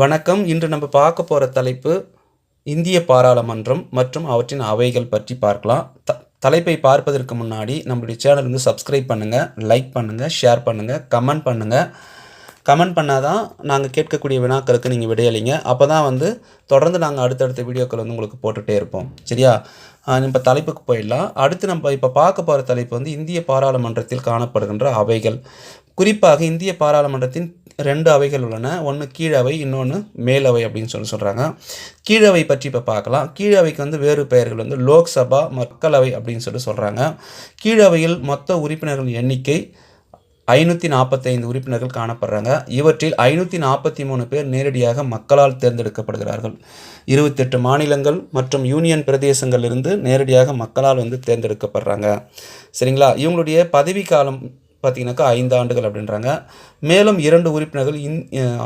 வணக்கம். இன்று நம்ம பார்க்க போகிற தலைப்பு இந்திய பாராளுமன்றம் மற்றும் அவற்றின் அவைகள் பற்றி பார்க்கலாம். த தலைப்பை பார்ப்பதற்கு முன்னாடி நம்மளுடைய சேனல் வந்து சப்ஸ்கிரைப் பண்ணுங்கள் லைக் பண்ணுங்கள் ஷேர் பண்ணுங்கள் கமெண்ட் பண்ணுங்கள் கமெண்ட் பண்ணால் தான் நாங்கள் கேட்கக்கூடிய வினாக்களுக்கு நீங்கள் விடையளிங்க. அப்போ தான் வந்து தொடர்ந்து நாங்கள் அடுத்தடுத்த வீடியோக்கள் வந்து உங்களுக்கு போட்டுகிட்டே இருப்போம். சரியா? இப்போ தலைப்புக்கு போயிடலாம். அடுத்து நம்ம இப்போ பார்க்க போகிற தலைப்பு வந்து இந்திய பாராளுமன்றத்தில் காணப்படுகின்ற அவைகள். குறிப்பாக இந்திய பாராளுமன்றத்தின் ரெண்டு அவைகள் உள்ளன. ஒன்று கீழவை இன்னொன்று மேலவை அப்படின்னு சொல்லி சொல்கிறாங்க கீழவை பற்றி இப்போ பார்க்கலாம். கீழவைக்கு வந்து வேறு பெயர்கள் வந்து லோக்சபா மக்களவை அப்படின்னு சொல்லி சொல்கிறாங்க கீழவையில் மொத்த உறுப்பினர்கள் எண்ணிக்கை ஐநூற்றி நாற்பத்தைந்து உறுப்பினர்கள் காணப்படுறாங்க. இவற்றில் ஐநூற்றி நாற்பத்தி மூணு பேர் நேரடியாக மக்களால் தேர்ந்தெடுக்கப்படுகிறார்கள். இருபத்தெட்டு மாநிலங்கள் மற்றும் யூனியன் பிரதேசங்களிலிருந்து நேரடியாக மக்களால் வந்து தேர்ந்தெடுக்கப்படுறாங்க. சரிங்களா? இவங்களுடைய பதவி காலம் பார்த்தீங்கன்னாக்கா ஐந்து ஆண்டுகள் அப்படின்றாங்க. மேலும் இரண்டு உறுப்பினர்கள் இந்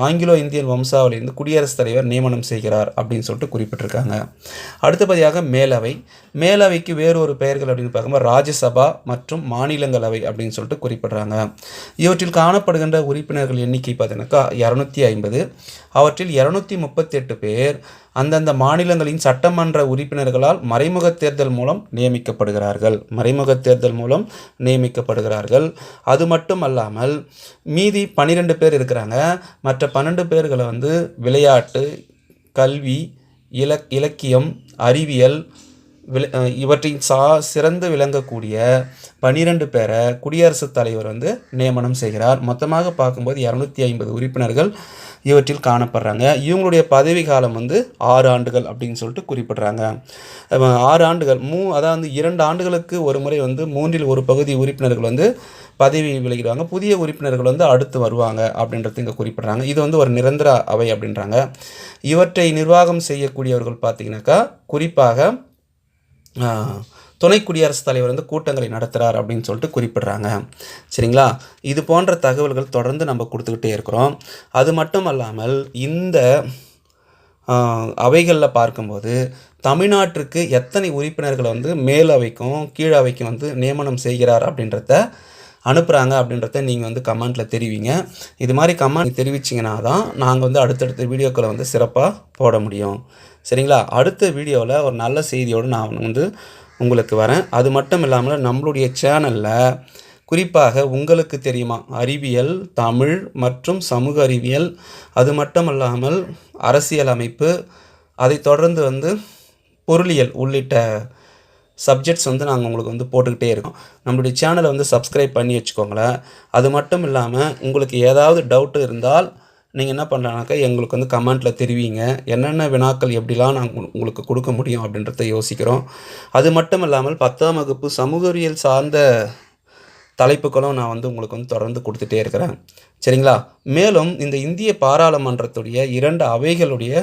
ஆங்கிலோ இந்தியன் வம்சாவளியிலிருந்து குடியரசுத் தலைவர் நியமனம் செய்கிறார் அப்படின்னு சொல்லிட்டு குறிப்பிட்டிருக்காங்க. அடுத்தபடியாக மேலவை. மேலவைக்கு வேறு ஒரு பெயர்கள் அப்படின்னு பார்க்கும்போது ராஜ்யசபா மற்றும் மாநிலங்களவை அப்படின்னு சொல்லிட்டு குறிப்பிடுறாங்க. இவற்றில் காணப்படுகின்ற உறுப்பினர்கள் எண்ணிக்கை பார்த்தீங்கன்னாக்கா இரநூத்தி ஐம்பது. அவற்றில் இரநூத்தி முப்பத்தெட்டு பேர் அந்தந்த மாநிலங்களின் சட்டமன்ற உறுப்பினர்களால் மறைமுக தேர்தல் மூலம் நியமிக்கப்படுகிறார்கள். மறைமுக தேர்தல் மூலம் நியமிக்கப்படுகிறார்கள். அது மட்டும் அல்லாமல் மீதி பன்னிரெண்டு பேர் இருக்கிறாங்க. மற்ற பன்னெண்டு பேர்களை வந்து விளையாட்டு கல்வி இலக் இலக்கியம் அறிவியல் விளை இவற்றின் சா சிறந்து விளங்கக்கூடிய பனிரெண்டு பேரை குடியரசுத் தலைவர் வந்து நியமனம் செய்கிறார். மொத்தமாக பார்க்கும்போது இரநூத்தி ஐம்பது உறுப்பினர்கள். இவற்றில் காணப்படுறாங்க. இவங்களுடைய பதவி காலம் வந்து ஆறு ஆண்டுகள் அப்படின்னு சொல்லிட்டு குறிப்பிட்றாங்க. ஆறு ஆண்டுகள் மூ அதாவது இரண்டு ஆண்டுகளுக்கு ஒரு முறை வந்து மூன்றில் ஒரு பகுதி உறுப்பினர்கள் வந்து பதவி விலகிடுவாங்க. புதிய உறுப்பினர்கள் வந்து அடுத்து வருவாங்க அப்படின்றது இங்கே குறிப்பிட்றாங்க. இது வந்து ஒரு நிரந்தர அவை அப்படின்றாங்க. இவற்றை நிர்வாகம் செய்யக்கூடியவர்கள் பார்த்திங்கனாக்கா குறிப்பாக துணை குடியரசுத் தலைவர் வந்து கூட்டங்களை நடத்துகிறார் அப்படின்னு சொல்லிட்டு குறிப்பிடுறாங்க. சரிங்களா? இது போன்ற தகவல்கள் தொடர்ந்து நம்ம கொடுத்துக்கிட்டே இருக்கிறோம். அது மட்டும் அல்லாமல் இந்த அவைகளில் பார்க்கும்போது தமிழ்நாட்டிற்கு எத்தனை உறுப்பினர்களை வந்து மேலவைக்கும் கீழவைக்கும் வந்து நியமனம் செய்கிறார் அப்படின்றத அனுப்புகிறாங்க அப்படின்றத நீங்கள் வந்து கமெண்ட்டில் தெரிவிங்க. இது மாதிரி கமெண்ட் தெரிவிச்சிங்கன்னா தான் நாங்கள் வந்து அடுத்தடுத்த வீடியோக்களை வந்து சிறப்பாக போட முடியும். சரிங்களா? அடுத்த வீடியோவில் ஒரு நல்ல செய்தியோடு நான் வந்து உங்களுக்கு வரேன். அது மட்டும் இல்லாமல் நம்மளுடைய சேனலில் குறிப்பாக உங்களுக்கு தெரியுமா? அறிவியல் தமிழ் மற்றும் சமூக அறிவியல். அது மட்டும் இல்லாமல் அரசியல் அமைப்பு. அதை தொடர்ந்து வந்து பொருளியல் உள்ளிட்ட சப்ஜெக்ட்ஸ் வந்து நாங்கள் உங்களுக்கு வந்து போட்டுக்கிட்டே இருக்கோம். நம்மளுடைய சேனலை வந்து சப்ஸ்கிரைப் பண்ணி வச்சுக்கோங்களேன். அது மட்டும் இல்லாமல் உங்களுக்கு ஏதாவது டவுட்டு இருந்தால் நீங்கள் என்ன பண்ணலான்னாக்கா எங்களுக்கு வந்து கமெண்ட்டில் தெரிவிங்க. என்னென்ன வினாக்கள் எப்படிலாம் நாங்கள் உங்களுக்கு கொடுக்க முடியும் அப்படின்றத யோசிக்கிறோம். அது மட்டும் இல்லாமல் பத்தாம் வகுப்பு சமூகவியல் சார்ந்த தலைப்புகளும் நான் வந்து உங்களுக்கு வந்து தொடர்ந்து கொடுத்துட்டே இருக்கிறேன். சரிங்களா? மேலும் இந்த இந்திய பாராளுமன்றத்துடைய இரண்டு அவைகளுடைய